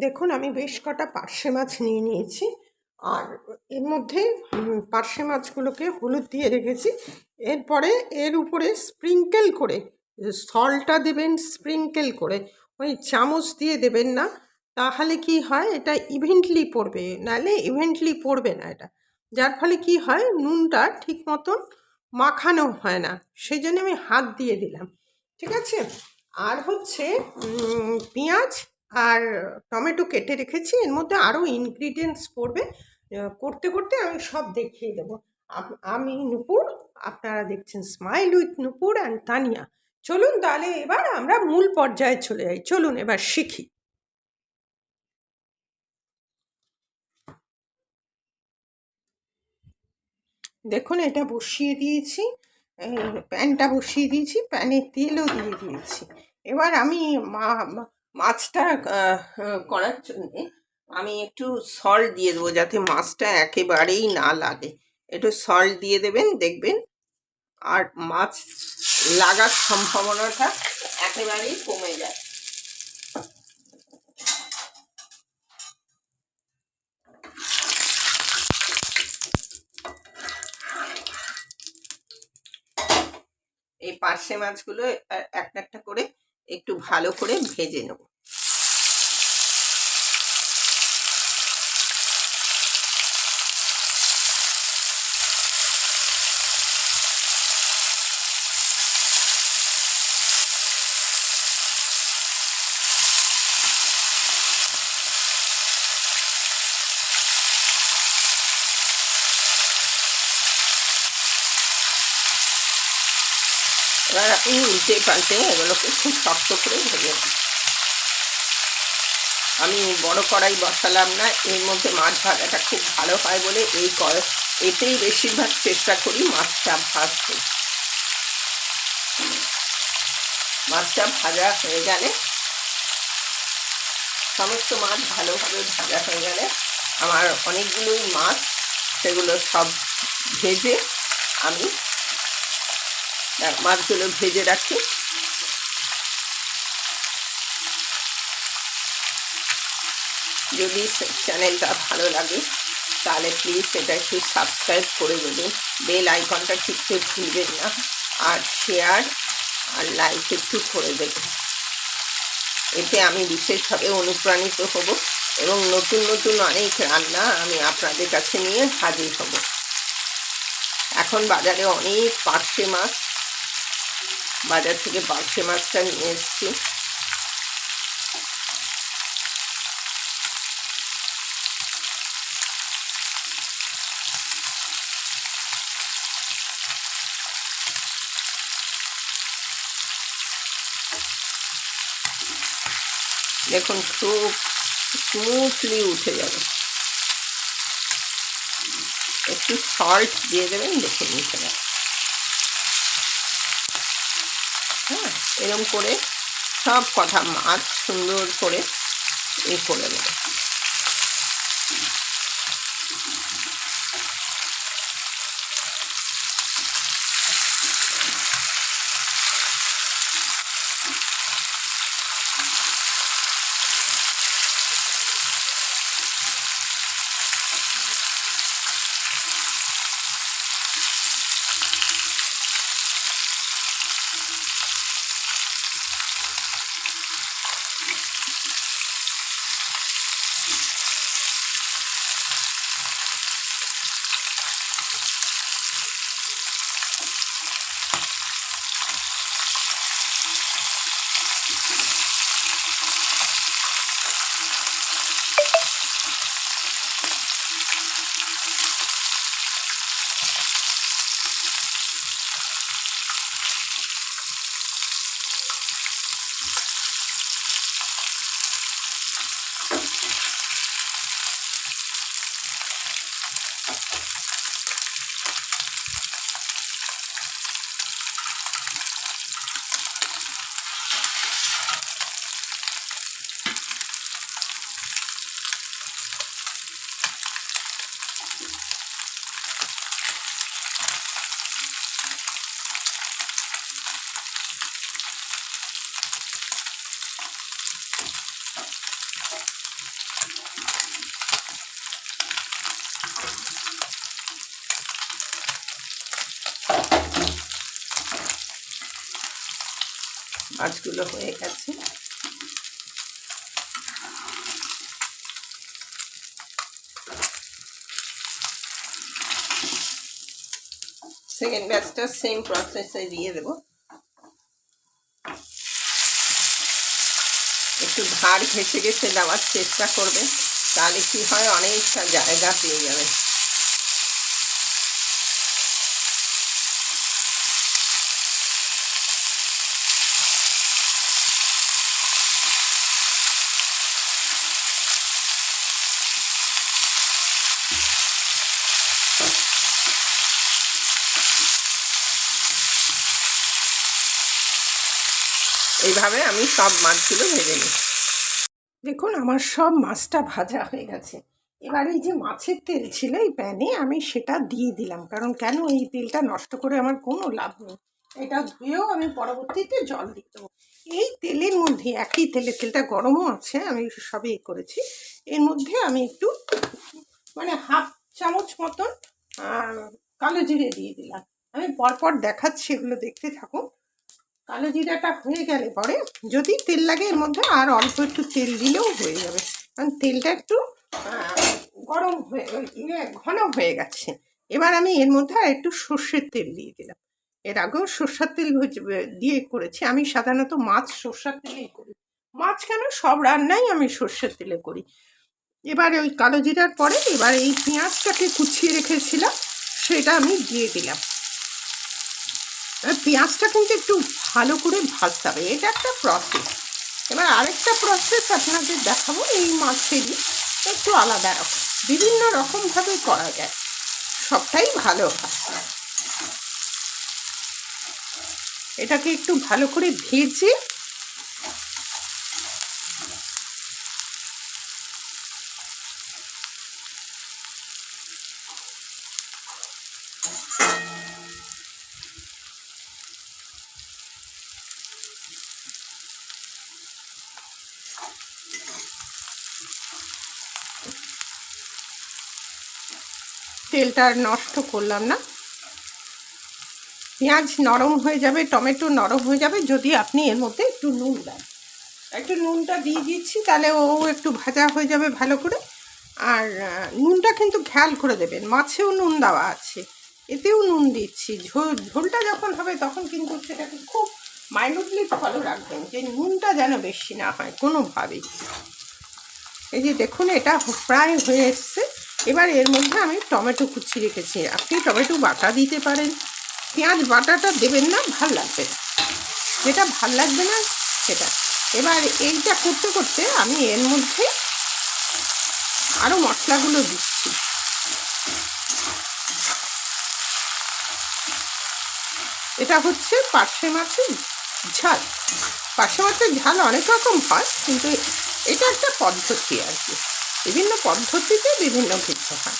দেখুন, আমি বেশ কটা পার্শে মাছ নিয়ে নিয়েছি। আর এর মধ্যে পার্শে মাছগুলোকে হলুদ দিয়ে রেখেছি। এরপরে এর উপরে স্প্রিঙ্কেল করে সলটা দেবেন স্প্রিঙ্কেল করে, ওই চামচ দিয়ে দেবেন না। তাহলে কি হয়, এটা ইভেন্টলি পড়বে, নাহলে ইভেন্টলি পড়বে না এটা। যার ফলে কি হয়, নুনটা ঠিক মতন মাখানো হয় না। সেই জন্য আমি হাত দিয়ে দিলাম। ঠিক আছে? আর হচ্ছে পেঁয়াজ আর টমেটো কেটে রেখেছি, এর মধ্যে আরও ইনগ্রিডিয়েন্টস পড়বে। করতে করতে আমি সব দেখিয়ে দেবো। আমি নুপুর, আপনারা দেখছেন smile with Nupur and Tania. চলুন তাহলে এবার আমরা মূল পর্যায়ে চলে যাই। চলুন এবার শিখি। দেখুন, এটা বসিয়ে দিয়েছি। প্যানটা বসিয়ে দিয়েছি, প্যানে তেলও দিয়ে দিয়েছি। এবার আমি মাছটা করার জন্যে আমি একটু সল্ট দিয়ে দেবো যাতে মাছটা একেবারেই না লাগে। একটু সল্ট দিয়ে দেবেন, দেখবেন আর মাছ লাগার সম্ভাবনাটা একেবারেই কমে যায়। এই পার্শে মাছগুলো একটা একটা করে একটু ভালো করে ভেজে নেব। এবার আপনি উল্টে পাল্টে এগুলোকে খুব শক্ত করে ভেজে নেন। আমি বড় কড়াই বসালাম না, এর মধ্যে মাছ ভাজাটা খুব ভালো হয় বলে এই এতেই বেশিরভাগ চেষ্টা করি মাছটা ভাজতে মাছটা ভাজা হয়ে গেলে, সমস্ত মাছ ভালোভাবে ভাজা হয়ে গেলে আমার অনেকগুলোই মাছ, সেগুলো সব ভেজে আমি মাছগুলো ভেজে রাখি যদি চ্যানেলটা ভালো লাগে, তাহলে প্লিজ এটা একটু সাবস্ক্রাইব করে দেবেন। বেল আইকনটা টিপতে ভুলবেন না, আর শেয়ার আর লাইক একটু করে দেবেন। এতে আমি বিশেষভাবে অনুপ্রাণিত হব এবং নতুন নতুন অনেক রান্না আমি আপনাদের কাছে নিয়ে হাজির হব। এখন বাজারে অনেক পার্শে মাছ বাজার থেকে পার্শে মাছটা নিয়ে এসেছি। দেখুন, খুব স্মুথলি উঠে যাবে। একটু সল্ট দিয়ে দেবেন, দেখে উঠে যাবে এরকম করে সব কটা মাছ সুন্দর করে এ করে নেবে। Thank you. মাছগুলো হয়ে গেছে। সেকেন্ড ব্যাচটা সেম প্রসেসে দিয়ে দেব। একটু ধার ঘেসে ঘেসে দেওয়ার চেষ্টা করবে, তাহলে কি হয়, অনেকটা জায়গা পেয়ে যাবে। এইভাবে আমি সব মাছগুলো ভেজে নিই। দেখুন, আমার সব মাছটা ভাজা হয়ে গেছে। এবার এই যে মাছের তেল ছিল এই প্যানে, আমি সেটা দিয়ে দিলাম। কারণ কেন এই তেলটা নষ্ট করে আমার কোনো লাভ নেই? এটা ধুয়েও আমি পরবর্তীতে জল দিয়ে দেবো। এই তেলের মধ্যে, একই তেলে তেলটা গরমও আছে, আমি সবই করেছি। এর মধ্যে আমি একটু মানে হাফ চামচ মতন কালো জিরে দিয়ে দিলাম। আমি পরপর দেখাচ্ছি, এগুলো দেখতে থাকুন। কালো জিরাটা হয়ে গেলে পরে, যদি তেল লাগে এর মধ্যে, আর অল্প একটু তেল দিলেও হয়ে যাবে। কারণ তেলটা একটু গরম হয়ে ইয়ে ঘন হয়ে গেছে। এবার আমি এর মধ্যে আর একটু সর্ষের তেল দিয়ে দিলাম। এর আগেও সর্ষের তেল দিয়ে করেছি। আমি সাধারণত মাছ সর্ষের তেলেই করি। মাছ কেন? সব রান্নাই আমি সর্ষের তেলে করি। এবার ওই কালো জিরার পরে এবার এই পেঁয়াজটাকে কুচিয়ে রেখেছিলাম, সেটা আমি দিয়ে দিলাম। পেঁয়াজটা কিন্তু একটু ভালো করে ভাজতে হবে। এটা একটা প্রসেস এবার আরেকটা প্রসেস আপনাদের দেখাবো এই মাছেরই। একটু আলাদা রকম। বিভিন্ন রকমভাবে করা যায়। সবটাই ভালো হয়। এটাকে একটু ভালো করে ভেজে তেলটা আর নষ্ট করলাম না। পেঁয়াজ নরম হয়ে যাবে, টমেটো নরম হয়ে যাবে, যদি আপনি এর মধ্যে একটু নুন দেন। একটু নুনটা দিয়ে দিচ্ছি, তাহলে ও একটু ভাজা হয়ে যাবে ভালো করে। আর নুনটা কিন্তু খেয়াল করে দেবেন, মাছেও নুন দেওয়া আছে। এতেও নুন দিচ্ছি। ঝোল, ঝোলটা যখন হবে তখন কিন্তু সেটাকে খুব মাইনুটলি ফলো রাখবেন, যে নুনটা যেন বেশি না হয়, কোনোভাবেই। এই যে দেখুন, এটা প্রায় হয়ে এসছে। এবার এর মধ্যে আমি টমেটো কুচি রেখেছি। আপনি টমেটো বাটা দিতে পারেন। পেঁয়াজ বাটাটা দেবেন না, ভালো লাগবে যেটা ভালো লাগবে না, সেটা। এবার এইটা করতে করতে আমি এর মধ্যে আরও মশলাগুলো দিচ্ছি। এটা হচ্ছে পার্শে মাছের ঝাল। পার্শে মাছের ঝাল অনেক রকম হয়, কিন্তু এটা একটা পদ্ধতি আর কি। বিভিন্ন পদ্ধতিতে বিভিন্ন কিছু হয়।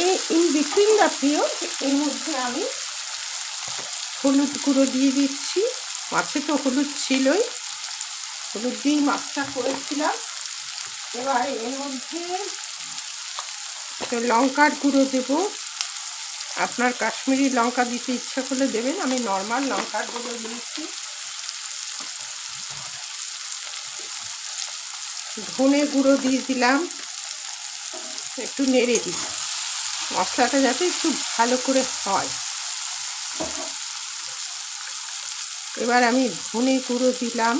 এই ইন বিটুইন দ্য পিরিয়ড এর মধ্যে আমি হলুদ গুঁড়ো দিয়ে দিচ্ছি। মাছে তো হলুদ ছিলই। হলুদ দিয়েই মাছটা করেছিলাম। এবার এর মধ্যে লঙ্কার গুঁড়ো দেবো। আপনার কাশ্মীরি লঙ্কা দিতে ইচ্ছা করলে দেবেন। আমি নর্মাল লঙ্কার গুঁড়ো দিয়েছি। ধনে গুঁড়ো দিয়ে দিলাম। একটু নেড়ে দিই। মশলাটা যাতে একটু ভালো করে হয়। এবার আমি ধনে গুঁড়ো দিলাম।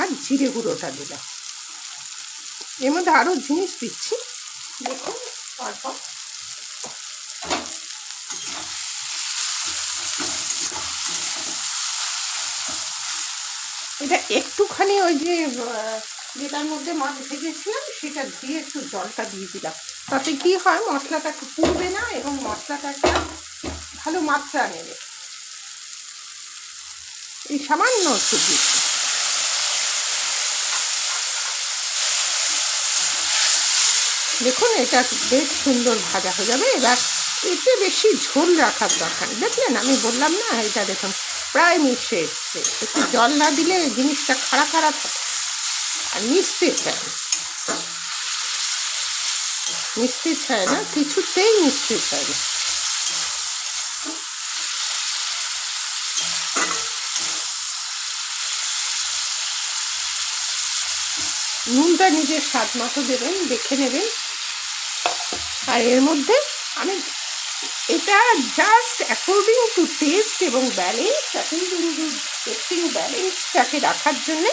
আর জিরে গুঁড়োটা দিলাম। এর মধ্যে আরও জিনিস দিচ্ছি। দেখুন, তারপর এটা একটুখানি ওই যে যেটার মধ্যে মাছ ভেজেছিলাম, সেটা দিয়ে একটু জলটা দিয়ে দিলাম। তাতে কি হয়, মশলাটা একটু পুড়বে না এবং মশলাটা একটা ভালো মাত্রা নেবে। এই সামান্য একটু দেখুন, এটা বেশ সুন্দর ভাজা হয়ে যাবে। এবার এতে বেশি ঝোল রাখার দরকার। দেখলেন, আমি বললাম না, এটা দেখুন প্রায় মিশে এসছে। একটু জল না দিলে জিনিসটা খাড়া খাড়া থাকে। আর মিশতে চায়। মিশতে চায় না, কিছুতেই মিশতে চায় না। নুনটা নিজের স্বাদ মতো দেবেন, দেখে নেবেন। আর এর মধ্যে আমি এটা জাস্ট অ্যাকর্ডিং টু টেস্ট এবং ব্যালেন্স অ্যাকর্ডিং টু টেস্টিং ব্যালেন্সটাকে রাখার জন্যে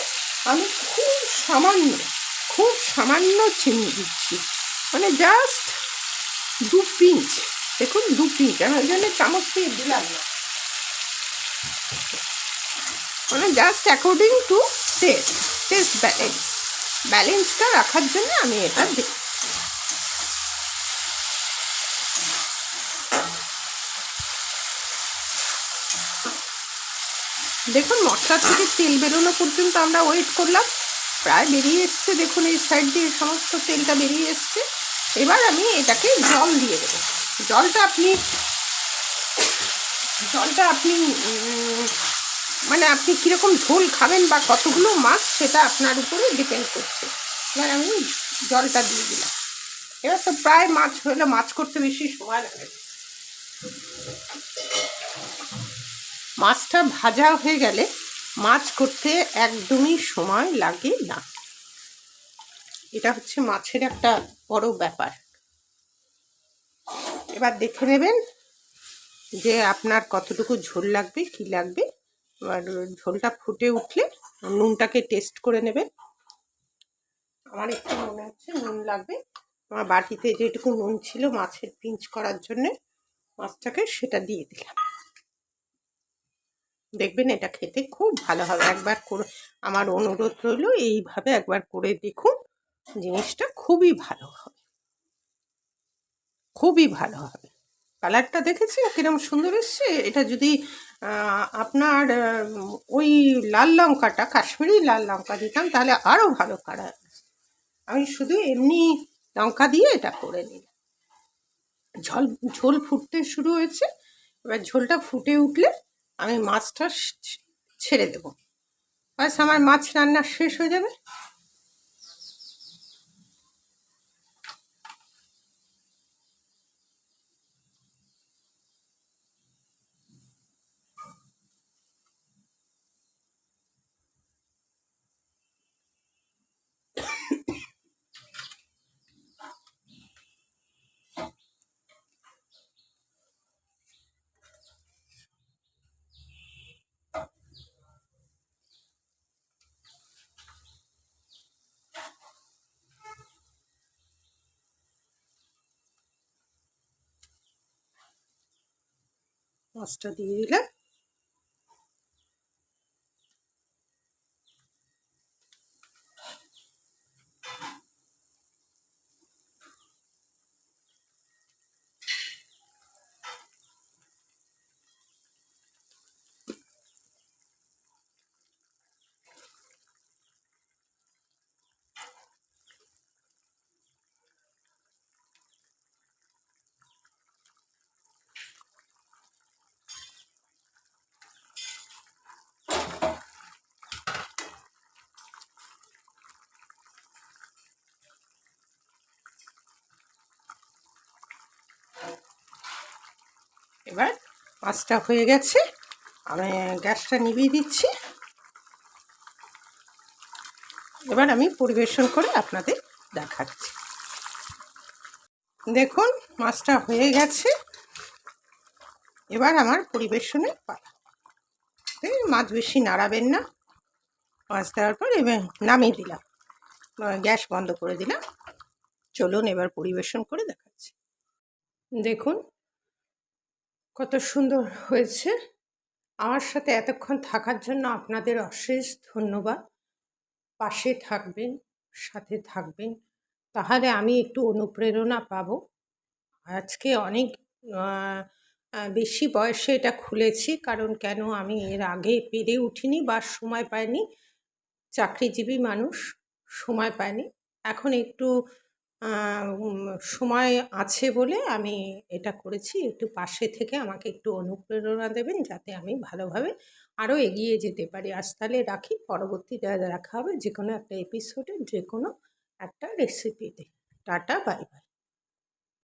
আমি খুব সামান্য খুব সামান্য চিনি দিচ্ছি। মানে জাস্ট দু পিঞ্চ, দেখুন দু পিঞ্চ আমি ওই জন্য চামচ দিয়ে দিলাম না। মানে just according to taste taste balance ব্যালেন্সটা রাখার জন্য আমি এটা দিই দেখুন মশলা থেকে তেল বেরোনো পর্যন্ত আমরা ওয়েট করলাম। প্রায় বেরিয়ে এসছে, দেখুন, এই সাইড দিয়ে সমস্ত তেলটা বেরিয়ে এসছে। এবার আমি এটাকে জল দিয়ে দেবো। জলটা আপনি জলটা আপনি মানে আপনি কীরকম ঝোল খাবেন বা কতগুলো মাছ, সেটা আপনার উপরে ডিপেন্ড করছে। এবার আমি জলটা দিয়ে দিলাম। এবার তো প্রায় মাছ হলে, মাছ করতে বেশি সময় লাগে। মাছটা ভাজা হয়ে গেলে মাছ করতে একদমই সময় লাগে না। এটা হচ্ছে মাছের একটা বড় ব্যাপার। এবার দেখে নেবেন যে আপনার কতটুকু ঝোল লাগবে, কি লাগবে। এবার ঝোলটা ফুটে উঠলে নুনটাকে টেস্ট করে নেবেন। আমার একটু মনে হচ্ছে নুন লাগবে। আমার বাটিতে যেটুকু নুন ছিল মাছের পিঞ্চ করার জন্যে মাছটাকে সেটা দিয়ে দিলাম। দেখবেন এটা খেতে খুব ভালো হবে। একবার করে আমার অনুরোধ রইল, এইভাবে একবার করে দেখুন, জিনিসটা খুবই ভালো হবে। খুবই ভালো হবে। কালারটা দেখেছি কিরম সুন্দর এসছে? এটা যদি আপনার ওই লাল লঙ্কাটা, কাশ্মীরি লাল লঙ্কা দিতাম, তাহলে আরও ভালো কালার আমি শুধু এমনি লঙ্কা দিয়ে এটা করে নিই ঝোল ঝোল ফুটতে শুরু হয়েছে। এবার ঝোলটা ফুটে উঠলে আমি মাছটা ছেড়ে দেবো। আচ্ছা আমার মাছ রান্না শেষ হয়ে যাবে? মাছটা দিয়ে দিলাম। এবার মাছটা হয়ে গেছে। আমি গ্যাসটা নিভিয়ে দিচ্ছি। এবার আমি পরিবেশন করে আপনাদের দেখাচ্ছি। দেখুন মাছটা হয়ে গেছে। এবার আমার পরিবেশনের পালা। মাছ বেশি নাড়াবেন না। মাছ দেওয়ার পর এবার নামিয়ে দিলাম। গ্যাস বন্ধ করে দিলাম। চলুন এবার পরিবেশন করে দেখাচ্ছি। দেখুন কত সুন্দর হয়েছে। আমার সাথে এতক্ষণ থাকার জন্য আপনাদের অশেষ ধন্যবাদ। পাশে থাকবেন, সাথে থাকবেন। তাহলে আমি একটু অনুপ্রেরণা পাবো। আজকে অনেক বেশি বয়সে এটা খুলেছি, কারণ কেন আমি এর আগে পেরে উঠিনি বা সময় পাইনি। চাকরিজীবী মানুষ, সময় পায়নি এখন একটু সময় আছে বলে আমি এটা করেছি। একটু পাশে থেকে আমাকে একটু অনুপ্রেরণা দেবেন যাতে আমি ভালোভাবে আরও এগিয়ে যেতে পারি। আজ তাহলে রাখি। পরবর্তীতে রাখা হবে যে কোনো একটা এপিসোডে যে কোনো একটা রেসিপিতে টাটা বাই বাই